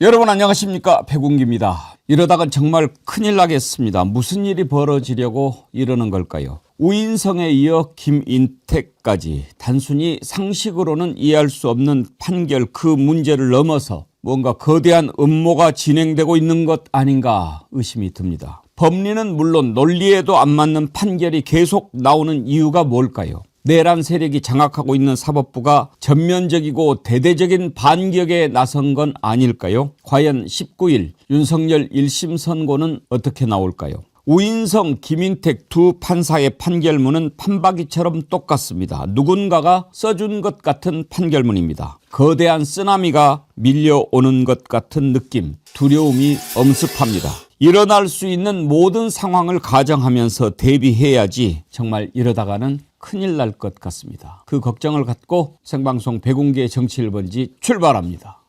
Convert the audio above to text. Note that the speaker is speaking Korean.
여러분 안녕하십니까 백운기입니다. 이러다간 정말 큰일 나겠습니다. 무슨 일이 벌어지려고 이러는 걸까요? 우인성에 이어 김인택까지 단순히 상식으로는 이해할 수 없는 판결 그 문제를 넘어서 뭔가 거대한 음모가 진행되고 있는 것 아닌가 의심이 듭니다. 법리는 물론 논리에도 안 맞는 판결이 계속 나오는 이유가 뭘까요? 내란 세력이 장악하고 있는 사법부가 전면적이고 대대적인 반격에 나선 건 아닐까요? 과연 19일 윤석열 1심 선고는 어떻게 나올까요? 우인성, 김인택 두 판사의 판결문은 판박이처럼 똑같습니다. 누군가가 써준 것 같은 판결문입니다. 거대한 쓰나미가 밀려오는 것 같은 느낌, 두려움이 엄습합니다. 일어날 수 있는 모든 상황을 가정하면서 대비해야지 정말 이러다가는 큰일 날 것 같습니다. 그 걱정을 갖고 생방송 백운기의 정치 1번지 출발합니다.